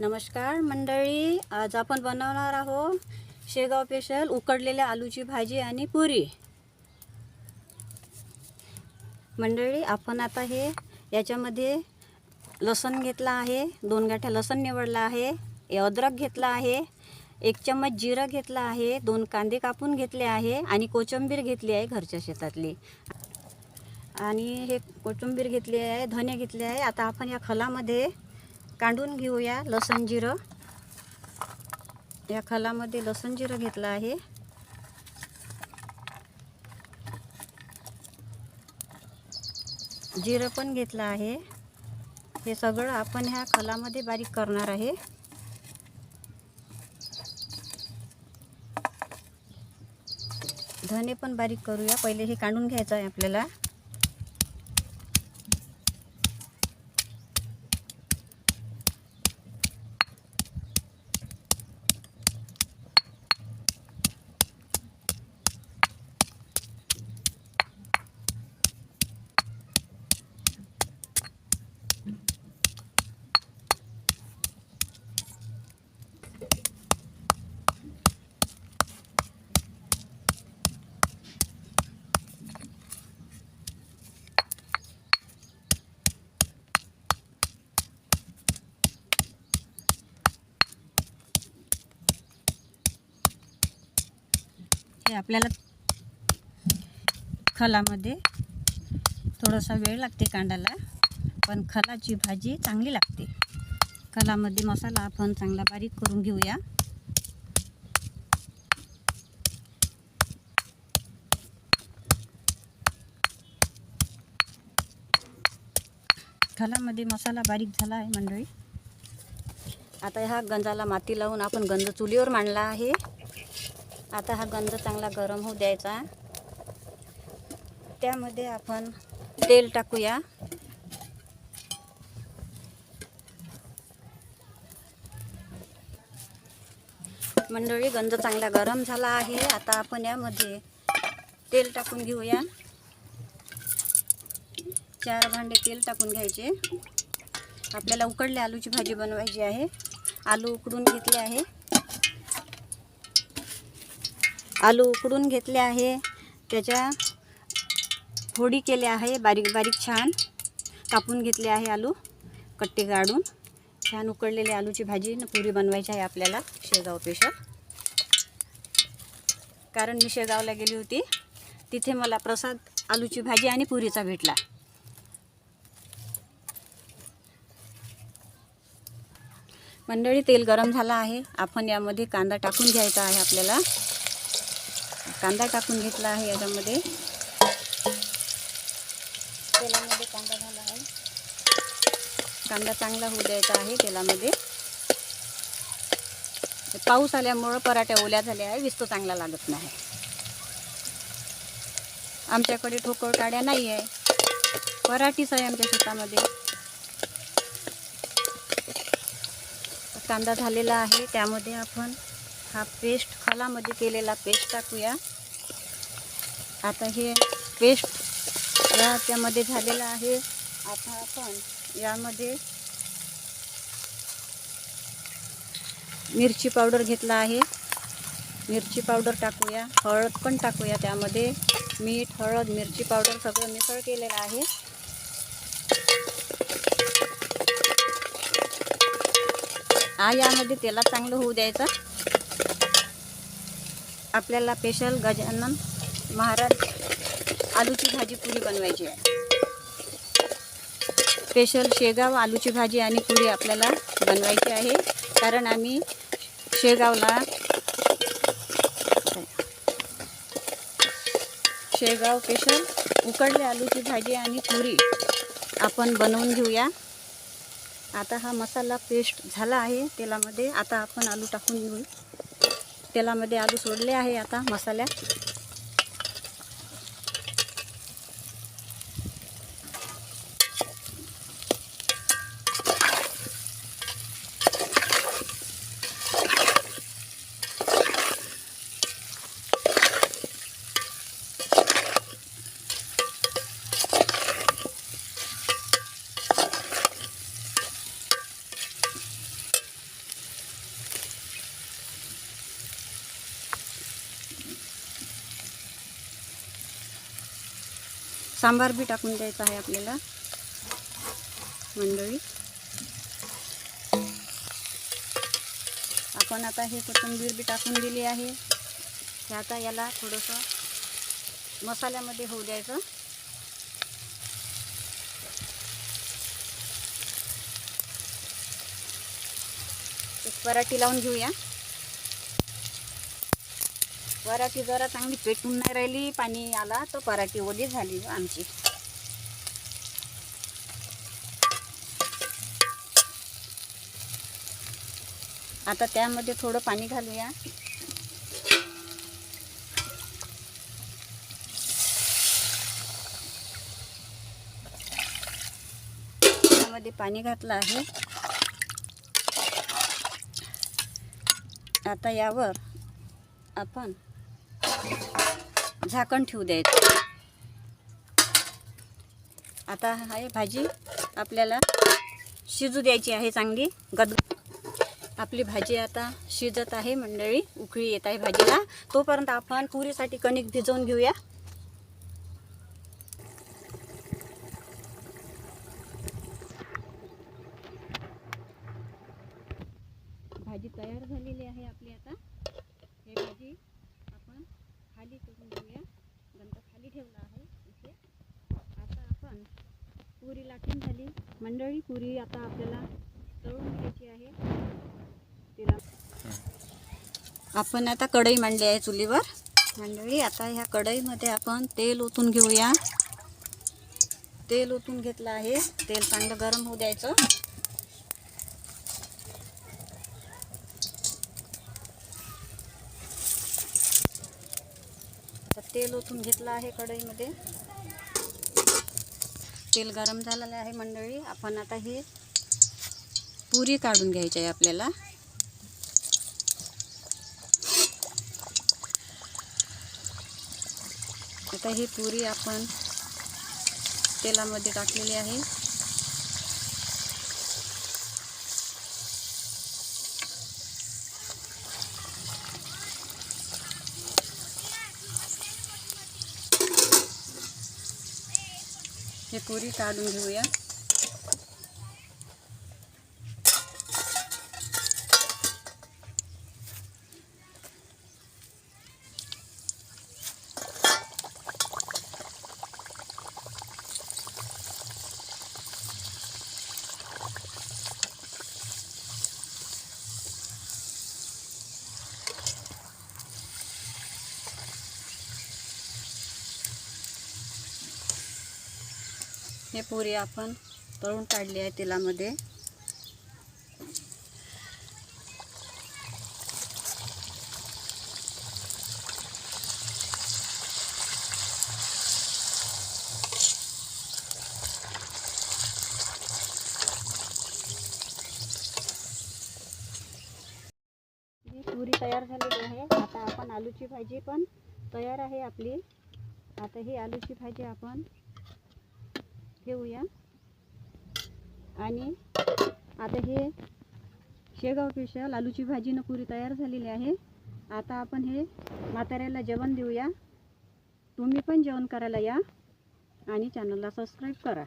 नमस्कार मंडळी आज आपण बनवणार आहोत शेगाव स्पेशल उकडलेल्या आलूची भाजी आणि पुरी. मंडळी आपण आता हे याच्यामध्ये लसण घेतला आहे दोन गाठ्या लसण निवडला आहे अद्रक घेतला आहे एक चम्मच जिरं घेतला आहे दोन कांदे कापून घेतले आहे आणि कोथिंबीर घेतली आहे घरच्या शेतातली. आणि हे कोथिंबीर घेतली आहे धने घेतले आहे. आता आपण या खलामध्ये काढून घेऊया लसण जिरं. या खलामध्ये लसण जिरं घेतलं आहे. जिरं पण घेतलं आहे. हे सगळं आपण ह्या खलामध्ये बारीक करणार आहे. धने पण बारीक करूया. पहिले हे काढून घ्यायचं आहे आपल्याला. आपल्याला खलामध्ये थोडासा वेळ लागते कांडाला पण खलाची भाजी चांगली लागते. खलामध्ये मसाला आपण चांगला बारीक करून घेऊया. खलामध्ये मसाला बारीक झाला आहे मंडळी. आता ह्या गंजाला माती लावून आपण गंज चुलीवर मांडला आहे. आता हा गंज चांगला गरम होऊ द्यायचा. त्यामध्ये आपण तेल टाकूया. मंडळी गंज चांगला गरम झाला आहे. आता आपण यामध्ये तेल टाकून घेऊया. चार भांडे तेल टाकून घ्यायचे. आपल्याला उकडल्या आलूची भाजी बनवायची आहे. आलू उकडून घेतले आहे. आलू उकडून घेतले आहे. त्याच्या फोडी केल्या आहे. बारीक बारीक छान कापून घेतले आहे आलू. कट्टे काढून छान उकडलेली आलूची भाजी पुरी बनवायची आहे आपल्याला शेगाव पेशल कारण मी शेगावला गेली होती. तिथे मला प्रसाद आलूची भाजी आणि पुरीचा भेटला. मंडळी तेल गरम झाला आहे. आपण यामध्ये कांदा टाकून घ्यायचा आहे आपल्याला. कांदा टाकून घेतला आहे याच्यामध्ये. तेलामध्ये कांदा झाला आहे. कांदा चांगला होऊ द्यायचा आहे तेलामध्ये. पाऊस आल्यामुळं पराठ्या ओल्या झाल्या आहे विस्तो चांगला लागत नाही. आमच्याकडे ठोकळ काड्या नाही आहे. पराठीच आहे आमच्या शेतामध्ये. कांदा झालेला आहे त्यामध्ये आपण हा पेस्ट खलामध्ये केलेला पेस्ट टाकूया. आता हे पेस्ट या त्यामध्ये झालेला आहे. आता आपण यामध्ये मिरची पावडर घेतला आहे. मिरची पावडर टाकूया. हळद पण टाकूया त्यामध्ये. मीठ हळद मिरची पावडर सगळं मिसळ केलेलं आहे. हा यामध्ये तेलात चांगलं होऊ द्यायचं. आपल्याला स्पेशल गजानन महाराज आलूची भाजी पुरी बनवायची आहे. स्पेशल शेगाव आलूची भाजी आणि पुरी आपल्याला बनवायची आहे. कारण आम्ही शेगावला शेगाव स्पेशल उकडले आलूची भाजी आणि पुरी आपण बनवून घेऊया. आता हा मसाला पेस्ट झाला आहे. तेलामध्ये आता आपण आलू टाकून घेऊ. तेलामध्ये आलू सोडले आहे आता मसाल्यात सांबार बी टाकून द्यायचा आहे आपल्याला. मंडळी. आपण आता हे कोथिंबीर बी टाकून दिली आहे. हे आता याला थोडंसं मसाल्यामध्ये होऊ द्यायचं. एक पराठी लावून घेऊया. पराठी जरा चांगली पेटून नाही राहिली पाणी आला तर पराठी ओली झाली आमची. आता त्यामध्ये थोडं पाणी घालूया. त्यामध्ये पाणी घातलं आहे. आता यावर आपण झाकण ठेवू द्यायचं. आता आहे भाजी आपल्याला शिजू द्यायची आहे चांगली. गद आपली भाजी आता शिजत आहे मंडळी. उकळी येत आहे भाजीला. तोपर्यंत आपण पुरीसाठी कणिक भिजवून घेऊया. भाजी तयार झालेली आहे आपली आता हे भाजी आपण खाली करून घेऊया गंत खाली ठेवला आहे इथे आता आपण पुरी लाटून झाली. मंडळी पुरी आता आपल्याला तळून घ्यायची आहे. तिला आपण आता कढई मांडली आहे चुलीवर. मंडळी आता ह्या कढईमध्ये आपण तेल ओतून घेऊया. तेल ओतून घेतलं आहे. तेल चांगलं गरम होऊ द्यायचं. तेल ओतून घेतलं आहे कढईमध्ये. तेल गरम झालेलं आहे मंडळी. आपण आता हे पुरी काढून घ्यायची आहे आपल्याला. आता ही पुरी आपण तेलामध्ये टाकलेली आहे. हे पुरी काढून घेऊया. हे पुरी आपण तळून काढली आहे तेलामध्ये. ही पुरी तयार झालेली आहे. आता आपण आलूची भाजी पण तयार आहे आपली. आता ही आलूची भाजी आपण घेऊया आणि आता हे शेगाव स्पेशल आलूची भाजी न पुरी तयार झालेली आहे. आता आपण हे म्हाताऱ्याला जेवण देऊया. तुम्ही पण जेवण करायला या आणि चॅनलला सबस्क्राईब करा.